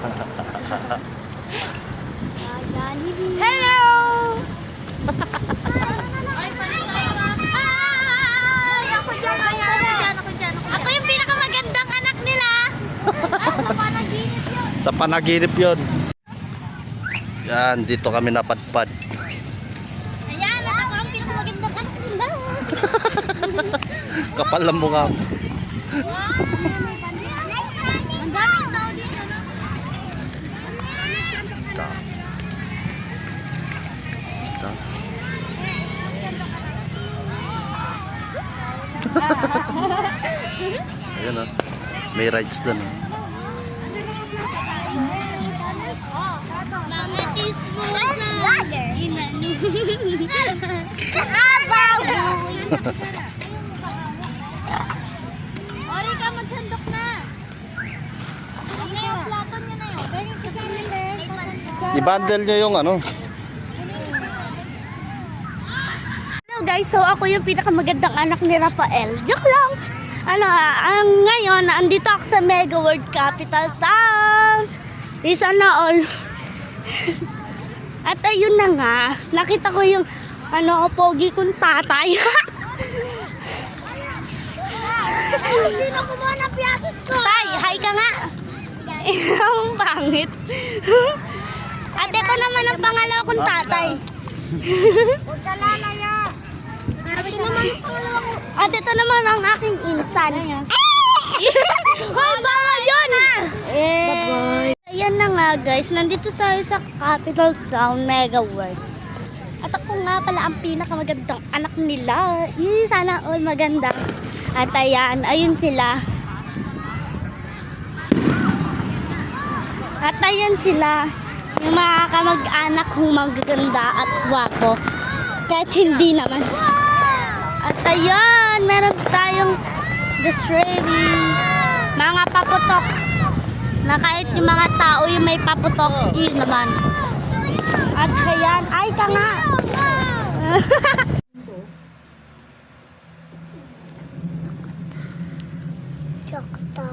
Hello! Ako yung pinakamagandang anak nila. Sa panaginip yun. Sa panaginip yon. Yan, dito kami napadpad. Ayan, ako ang pinakamagandang anak nila. Kapal ng mukha. Wow! Ang daming tao dito, no? Ito. Ito. Ayan o. May rides doon. oh. Mga chismosa. Inano. Ababoy. Ori ka, magsandok na. Huwag na yung plato niyo na yun. I-bundle nyo yung ano. Hello guys, so ako yung pinakamagandang anak ni Rafael. Joke lang! Ano, ang ngayon, andito ako sa Mega World Capital Town. Isa na all. At ayun na nga, nakita ko yung ano, pogi kong tatay. Sino kumuha ng piatos ko? Tay, hi ka nga! Ang pangit. At ito naman ang pangalawa kong tatay. Huwag ka lalaya. Pero ito naman yung pangalawa ko. At ito naman ang aking insan. Hoy, bawal yun! Eh. Ayan na nga guys, nandito sa sa capital town, Mega World. At ako nga pala ang pinakamagandang anak nila. Eh, sana all maganda. At ayan, ayun sila. At ayan sila. Yung mga kamag-anak humagaganda at wapo. Kahit hindi naman. At ayan, meron tayong describing mga paputok na kahit yung mga tao yung may paputok yun naman at ayan ay ka nga Chokta.